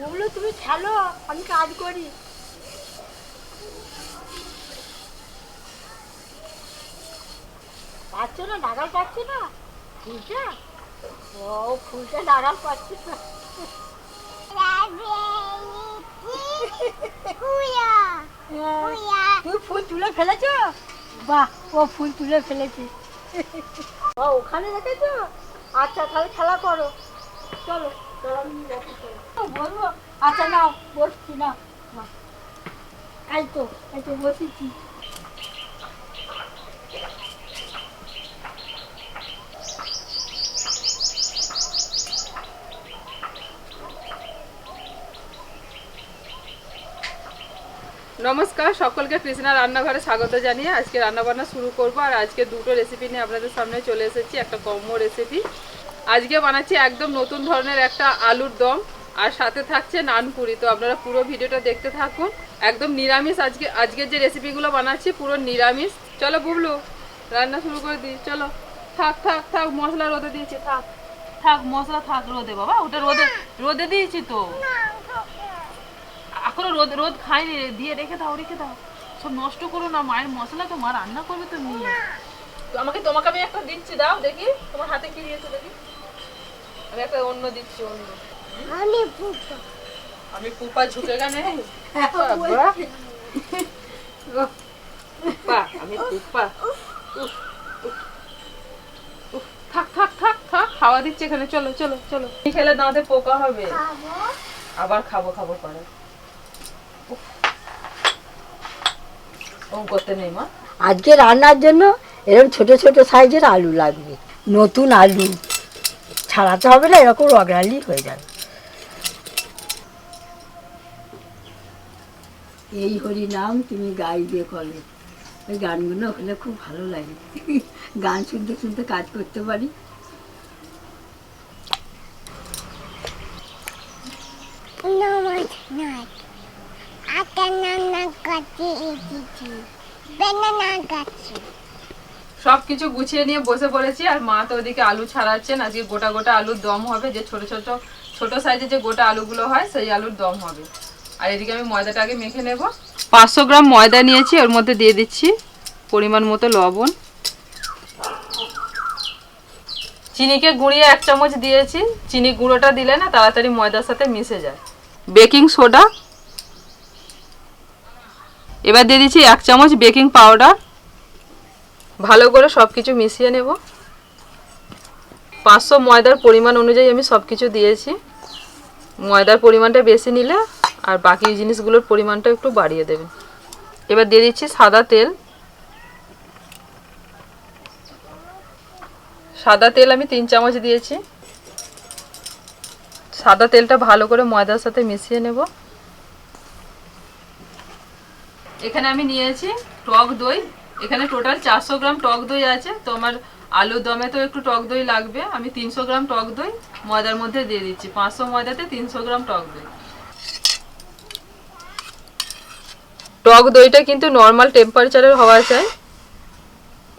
বুবলু তুমি খেলো আমি কাজ করি। পাচ্ছ না নাগাল পাচ্ছ না ফুলটা? ও ফুলটা নাগাল পাচ্ছ না। তুমি ফুল তুলে ফেলেছো? বাহ ও ফুল তুলে ফেলেছি। ও ওখানে রেখেছো আচ্ছা তাহলে খেলা করো। চলো। আচ্ছা নমস্কার, সকলকে কৃষ্ণা রান্নাঘরে স্বাগত জানিয়ে আজকে রান্নাবান্না শুরু করব। আর আজকে দুটো রেসিপি নিয়ে আপনাদের সামনে চলে এসেছি, একটা কম্বো রেসিপি আজকে বানাচ্ছি একদম নতুন ধরনের একটা আলুর দম, আর সাথে থাকছে নানপুরি তো আপনারা পুরো ভিডিওটা দেখতে থাকুন। একদম নিরামিষ আজকে, আজকের যে রেসিপিগুলো বানাচ্ছি, পুরো নিরামিষ। চলো বুবলু, রান্না শুরু করে দিই। চলো। থাক থাক থাক, মশলা রোদে দিয়েছি, থাক। থাক, মশলা থাক, রোদে, বাবা। ওটা রোদে রোদে দিয়েছি তো। এখনও রোদ রোদ খাইনি। দিয়ে রেখে দাও রেখে দাও। সব নষ্ট করো না, মায়ের মশলা তো, মা রান্না করবে তো তো আমাকে তোমাকে আমি একটা দিচ্ছি, দাও দেখি। তোমার হাতে কি দিয়েছ দেখি। আমি একটা অন্য দিচ্ছি অন্য। আমি আমি পুপা ঝুঁকে গেলে হ্যাঁ, পুপা আমি পুপা। থাক থাক থাক থাক খাওয়া দিচ্ছে এখানে। চলো চলো চলো। খেলে দাঁতে পোকা হবে। আবার খাব খাব করে উফ। ওম করতে নেই মা? আজকে রান্নার জন্য এরকম ছোট ছোট সাইজের আলু লাগবে। নতুন আলু। ছাড়াতে হবে না এরকম রগড়ালি হয়ে যাবে। এই হরি নাম তুমি গাইবে কলে ওই গানগুলো হলে খুব ভালো লাগে। গান শুনতে শুনতে কাজ করতে পারি। নমস্কার। আটা রান্না করতে এসেছি বেনানা গাছে। সব কিছু গুছিয়ে নিয়ে বসে পড়েছি, আর মা তো ওদিকে আলু ছাড়াচ্ছেন আজকে গোটা গোটা আলুর দম হবে, যে ছোট ছোট ছোট সাইজের যে গোটা আলুগুলো হয়, সেই আলুর দম হবে। আর এদিকে আমি ময়দাটা আগে মেখে নেব। পাঁচশো গ্রাম ময়দা নিয়েছি ওর মধ্যে দিয়ে দিচ্ছি পরিমাণ মতো লবণ। চিনিকে গুঁড়িয়ে এক চামচ দিয়েছি, চিনি গুঁড়োটা দিলে না তাড়াতাড়ি ময়দার সাথে মিশে যায়। Baking soda. এবার দিয়ে দিচ্ছি এক চামচ বেকিং পাউডার। ভালো করে সব কিছু মিশিয়ে নেব। পাঁচশো ময়দার পরিমাণ অনুযায়ী আমি সব কিছু দিয়েছি। ময়দার পরিমাণটা বেশি নিলে আর বাকি জিনিসগুলোর পরিমাণটা একটু বাড়িয়ে দেবেন এবার দিয়ে দিচ্ছি সাদা তেল। সাদা তেল আমি তিন চামচ দিয়েছি। সাদা তেলটা ভালো করে ময়দার সাথে মিশিয়ে নেব। এখানে আমি নিয়েছি টক দই। এখানে টোটাল চারশো গ্রাম টক দই আছে। তো আমার আলু দমে তো একটু টক দই লাগবে। আমি তিনশো গ্রাম টক দই ময়দার মধ্যে দিয়ে দিচ্ছি। পাঁচশো ময়দাতে তিনশো গ্রাম টক দই। টক দইটা কিন্তু নর্মাল টেম্পারেচারের হওয়া চাই।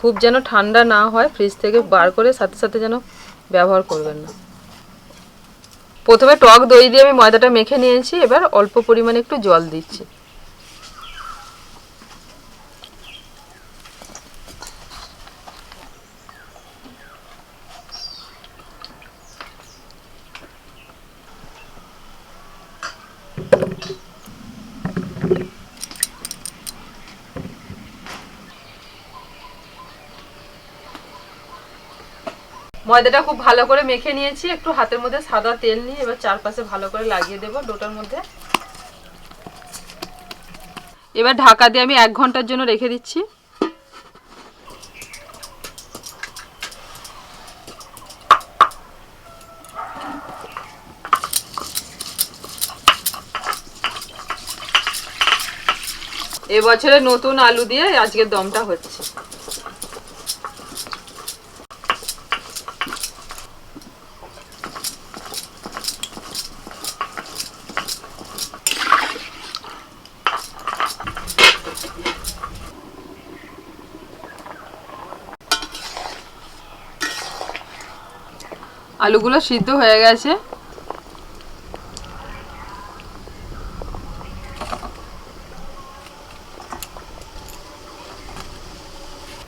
খুব যেন ঠান্ডা না হয় ফ্রিজ থেকে বার করে সাথে সাথে যেন ব্যবহার করবেন না। প্রথমে টক দই দিয়ে আমি ময়দাটা মেখে নিয়েছি। এবার অল্প পরিমাণে একটু জল দিচ্ছি। ময়দাটা খুব ভালো করে মেখে নিয়েছি। একটু হাতের মধ্যে সাদা তেল নিয়ে এবার চারপাশে ভালো করে লাগিয়ে দেবো ডোটার মধ্যে। এবার ঢাকা দিয়ে আমি এক ঘণ্টার জন্য রেখে দিচ্ছি। এবছরে নতুন আলু দিয়ে আজকের দমটা হচ্ছে। আলুগুলো সিদ্ধ হয়ে গেছে।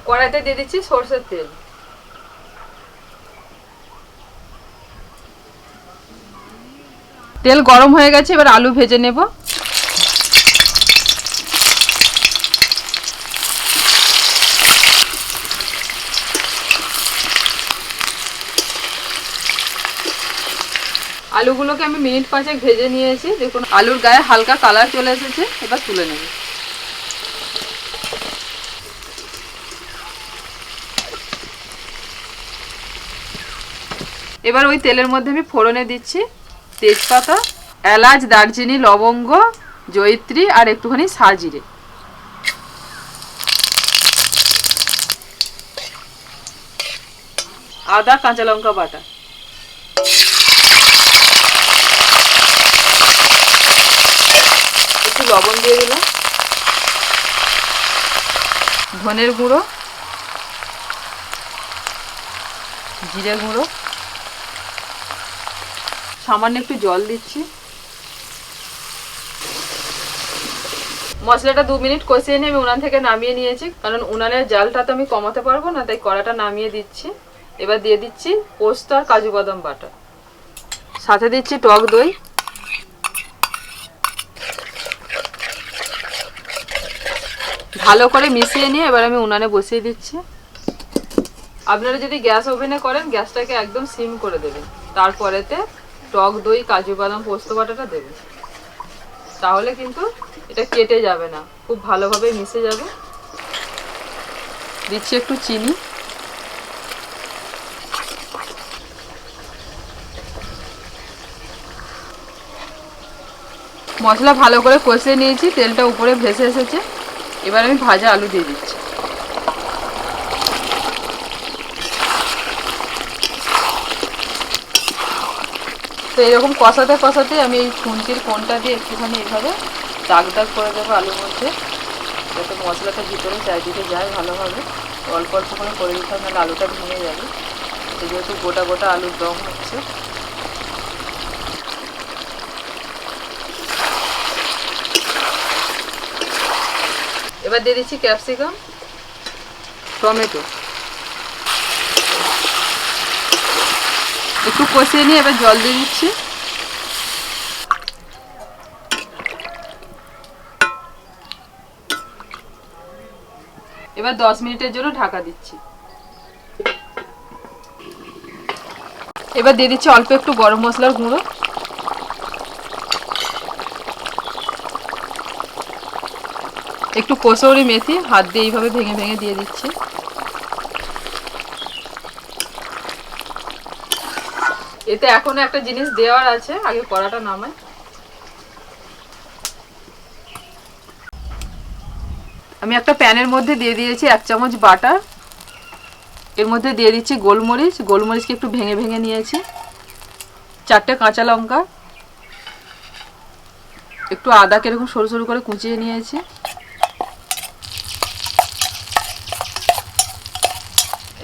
কড়াইতে দিয়ে দিচ্ছি সর্ষের তেল। তেল গরম হয়ে গেছে, এবার আলু ভেজে নেব। আলুগুলোকে আমি মিনিট পাঁচেক ভেজে নিয়েছি। দেখুন, আলুর গায়ে হালকা কালার চলে এসেছে। এবার তুলে নেব। এবার ওই তেলের মধ্যে আমি ফোড়নে দিচ্ছি তেজপাতা, এলাচ, দারচিনি, লবঙ্গ, জয়িত্রী আর একটুখানি সাজিরে। আদা, কাঁচা লঙ্কা বাটা একটু লবণ দিয়ে দিলাম। ধনের গুঁড়ো, জিরে গুঁড়ো। সামান্য একটু জল দিচ্ছি। মশলাটা দু মিনিট কষিয়ে নিয়ে আমি উনান থেকে নামিয়ে নিয়েছি, কারণ উনানের জালটা তো আমি কমাতে পারব না, তাই কড়াটা নামিয়ে দিচ্ছি। এবার দিয়ে দিচ্ছি পোস্ত আর কাজু বাদাম বাটা। সাথে দিচ্ছি টক দই। ভালো করে মিশিয়ে নিয়ে এবার আমি উনানে বসিয়ে দিচ্ছি। আপনারা যদি গ্যাস ওভেনে করেন, গ্যাসটাকে একদম সিম করে দেবেন। তারপরেতে টক দই, কাজু বাদাম, পোস্ত বাটাটা দেবেন। তাহলে কিন্তু এটা কেটে যাবে না, খুব ভালোভাবে মিশে যাবে। দিচ্ছি একটু চিনি। মশলা ভালো করে কষিয়ে নিয়েছি, তেলটা উপরে ভেসে এসেছে। এবার আমি ভাজা আলু দিয়ে দিচ্ছি। তো এরকম কষাতে কষাতে আমি এই খুন্তির কোনটা দিয়ে একটুখানি এইভাবে দাগ দাগ করে দেবো আলুর মধ্যে, যাতে মশলাটা ভিতরে চারিদিকে যায় ভালোভাবে। অল্প অল্প করে করে দিতে হবে আলুটা ভেঙে যাবে। যেহেতু গোটা গোটা আলুর দম হচ্ছে এবার দিয়ে দিচ্ছি ক্যাপসিকাম, টমেটো। একটু কষিয়ে নিয়ে এবার জল দিয়ে দিচ্ছি। এবার দশ মিনিটের জন্য ঢাকা দিচ্ছি। এবার দিয়ে দিচ্ছি অল্প একটু গরম মশলার গুঁড়ো। একটু কসৌরি মেথি, হাত দিয়ে এইভাবে ভেঙে ভেঙে দিয়ে দিচ্ছি। এতে এখনও একটা জিনিস দেওয়ার আছে, আগে কড়াটা নামায় আমি একটা প্যানের মধ্যে দিয়ে দিয়েছি এক চামচ বাটার। এর মধ্যে দিয়ে দিচ্ছি গোলমরিচ, গোলমরিচকে একটু ভেঙে ভেঙে নিয়েছি। চারটে কাঁচা লঙ্কা। একটু আদাকে এরকম সরু সরু করে কুচিয়ে নিয়েছি।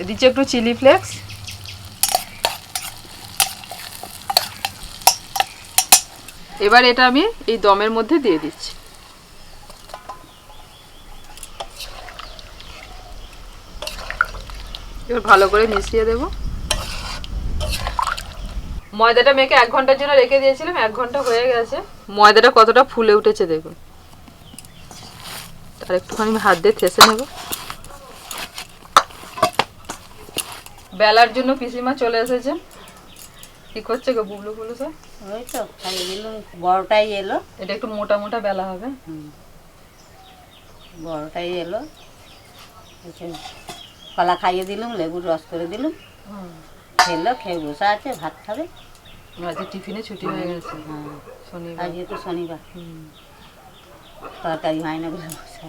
দিচ্ছি একটু চিলি ফ্লেক্স। এবার এটা আমি এই দমের মধ্যে দিয়ে দিচ্ছি। এবার ভালো করে মিশিয়ে দেব। ময়দাটা মেখে এক ঘণ্টার জন্য রেখে দিয়েছিলাম, এক ঘণ্টা হয়ে গেছে। ময়দাটা কতটা ফুলে উঠেছে দেখুন। আর একটুখানি হাত দিয়ে থেসে নেব। বেলার জন্য পিসিমা চলে এসেছে। কি করছে গো বুবলু বুবলু স্যার ওই তো খাইয়ে দিলাম বড়টাই এলো। এটা একটু মোটা মোটা বেলা হবে। বড়টাই এলো। কলা খাইয়ে দিলাম লেবুর রস করে দিলাম। খেলো খেয়ে বসে আছে ভাত খাবে। আজকে টিফিনে ছুটি হয়ে গেছে। হ্যাঁ। শনিবার। আজকে তো শনিবার। তরকারি হয় না বলে বসে।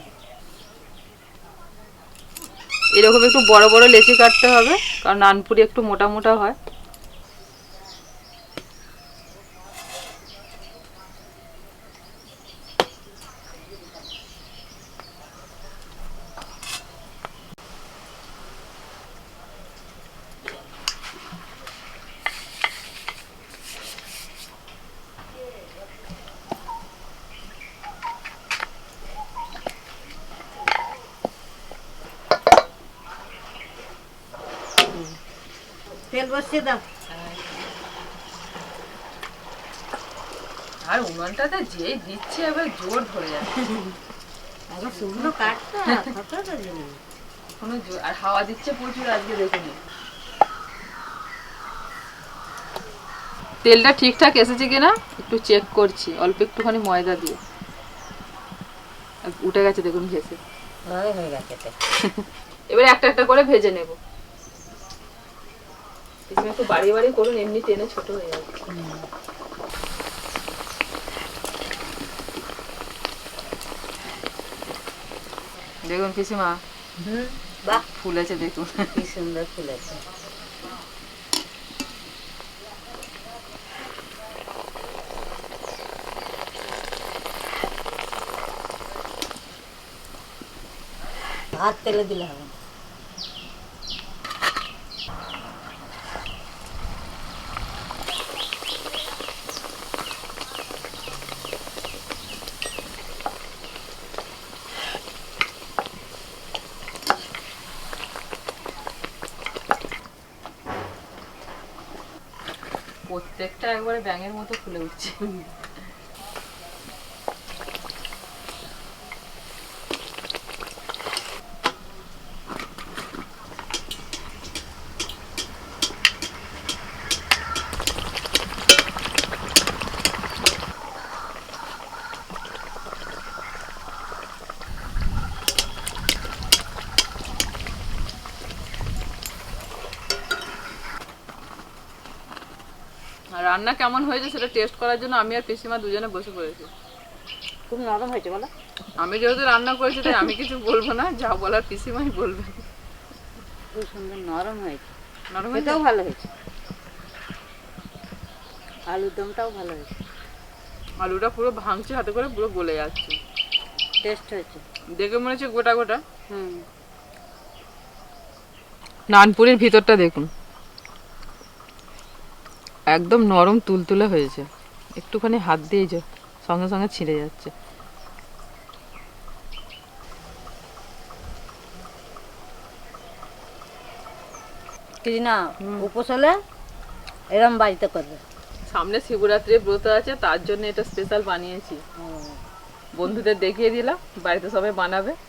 এরকম একটু বড় বড় লেচি কাটতে হবে কারণ নানপুরি একটু মোটা মোটা হয়। তেল বসিয়ে দাও। আর উনুনটাতে যেই দিচ্ছে এবার জোর ধরে যাচ্ছে। আবার শুকনো কাঠটা কত জিনিস। কোনো জোর আর হাওয়া দিচ্ছে প্রচুর আজকে দেখুন। তেলটা ঠিকঠাক এসেছে কিনা একটু চেক করছি অল্প একটুখানি ময়দা দিয়ে। উঠে গেছে দেখুন ভেসে হয়ে গেছে। এবারে একটা একটা করে ভেজে নেব। পিছনে একটু বাড়ি বাড়ি করুন এমনি টেনে ছোট হয়ে যাবে। দেখুন পিসিমা বাহ। ফুলেছে দেখুন। কি সুন্দর ফুলেছে। ভাত তেলে দিলে হবে। প্রত্যেকটা একবারে ব্যাঙের মতো ফুলে উঠছে আর রান্না কেমন হয়েছে সেটা টেস্ট করার জন্য আমি আর পিসিমা দুজনে বসে পড়েছি। খুব নরম হয়েছে বলো। আমি যেহেতু রান্না করেছি তাই আমি কিছু বলব না যা বলার পিসিমাই বলবে। খুব সুন্দর নরম হয়েছে। নরম হয়েছে? এটাও ভালো হয়েছে। আলুর দমটাও ভালো হয়েছে। আলুটা পুরো ভাঙছে হাতে করে পুরো গলে যাচ্ছে। টেস্ট হয়েছে। দেখে মনে হচ্ছে গোটা গোটা। হুম। নানপুরের ভিতরটা দেখুন। একদম নরম তুলতুলে হয়েছে। একটুখানি হাত দিয়ে যে সঙ্গে সঙ্গে ছিঁড়ে যাচ্ছে। না উপোস হলে এরম বাড়িতে করবে। সামনে শিবরাত্রি ব্রত আছে তার জন্য এটা স্পেশাল বানিয়েছি। বন্ধুদের দেখিয়ে দিলাম বাড়িতে সবাই বানাবে।